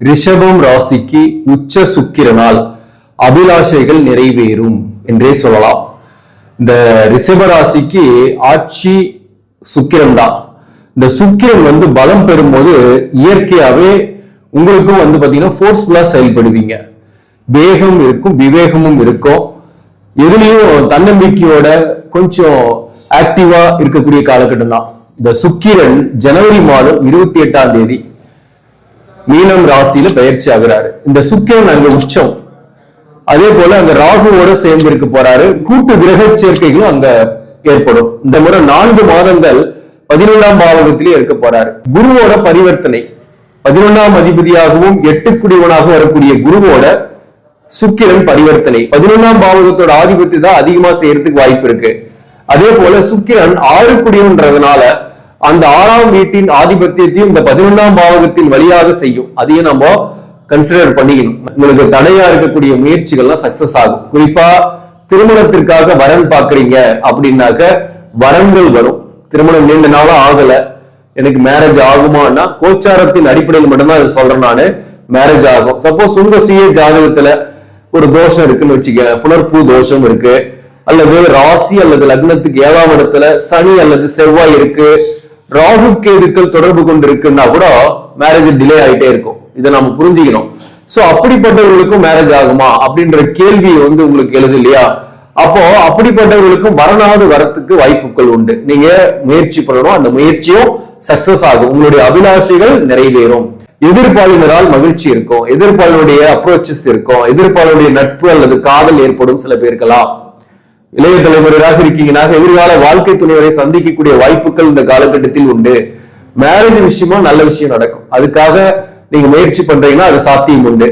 ரிஷபம் ராசிக்கு உச்ச சுக்கிரனால் அபிலாஷைகள் நிறைவேறும் என்றே சொல்லலாம். இந்த ரிஷப ராசிக்கு ஆட்சி சுக்கிரன் தான். இந்த சுக்கிரன் வந்து பலம் பெறும்போது இயற்கையாகவே உங்களுக்கும் வந்து பார்த்தீங்கன்னா ஃபோர்ஸ்ஃபுல்லாக செயல்படுவீங்க. வேகம் இருக்கும் விவேகமும் இருக்கும். எதுலேயும் தன்னம்பிக்கையோட கொஞ்சம் ஆக்டிவா இருக்கக்கூடிய காலகட்டம் தான். இந்த சுக்கிரன் ஜனவரி மாதம் இருபத்தி எட்டாம் தேதி மீனம் ராசியில பயிற்சி ஆகுறாரு. இந்த சுக்கிரன் அங்க உச்சம். அதே போல அங்க ராகுவோட சேர்ந்து இருக்க போறாரு. கூட்டு கிரக சேர்க்கைகளும் அங்க ஏற்படும். இந்த முறை நான்கு மாதங்கள் பதினொன்றாம் பாவகத்திலேயே இருக்க போறாரு. குருவோட பரிவர்த்தனை. பதினொன்றாம் அதிபதியாகவும் எட்டு எட்டுக்குடியவனாகவும் வரக்கூடிய குருவோட சுக்கிரன் பரிவர்த்தனை. பதினொன்றாம் பாவகத்தோட ஆதிபத்தியம் தான் அதிகமா செய்யறதுக்கு வாய்ப்பு இருக்கு. அதே போல சுக்கிரன் ஆறுக்குடியவன்றதுனால அந்த ஆறாம் வீட்டின் ஆதிபத்தியத்தையும் இந்த பதினொன்றாம் பாவகத்தின் வழியாக செய்யும். அதையும் நம்ம கன்சிடர் பண்ணிக்கணும். உங்களுக்கு தடையா இருக்கக்கூடிய முயற்சிகள்லாம் சக்சஸ் ஆகும். குறிப்பா திருமணத்திற்காக வரன் பாக்குறீங்க அப்படின்னாக்க வரன்கள் வரும். திருமணம் நீண்ட நாளா ஆகல. எனக்கு மேரேஜ் ஆகுமான்னா கோச்சாரத்தின் அடிப்படையில் மட்டும்தான் சொல்றேன் நானு. மேரேஜ் ஆகும். சப்போஸ் உங்க சுய ஜாதகத்துல ஒரு தோஷம் இருக்குன்னு வச்சுக்க புனர்பூ தோஷம் இருக்கு. அல்லது ராசி அல்லது லக்னத்துக்கு ஏழாம் இடத்துல சனி அல்லது செவ்வாய் இருக்கு. ராகு கேதுக்கள் தொடர்பு கொண்டு இருக்குன்னா கூட மேரேஜ் டிலே ஆயிட்டே இருக்கும். இதை நம்ம புரிஞ்சுக்கணும். சோ அப்படிப்பட்டவர்களுக்கும் மேரேஜ் ஆகுமா? அப்படின்ற கேள்வி வந்து உங்களுக்கு எழுது இல்லையா? அப்போ அப்படிப்பட்டவர்களுக்கும் வரனாவது வரத்துக்கு வாய்ப்புகள் உண்டு. நீங்க முயற்சி பண்ணணும். அந்த முயற்சியும் சக்சஸ் ஆகும். உங்களுடைய அபிலாஷைகள் நிறைவேறும். எதிர்பாலினரால் மகிழ்ச்சி இருக்கும். எதிர்பாலனுடைய அப்ரோச்சஸ் இருக்கும். எதிர்பாலனுடைய நட்பு அல்லது காதல் ஏற்படும் சில பேருக்கலாம் இளைய தலைமுறையாக இருக்கீங்கன்னா எதிர்கால வாழ்க்கை துணைவரை சந்திக்கக்கூடிய வாய்ப்புகள் இந்த காலகட்டத்தில் உண்டு. மேரேஜ் விஷயமா நல்ல விஷயம் நடக்கும். அதுக்காக நீங்க முயற்சி பண்றீங்கன்னா அது சாத்தியம் உண்டு.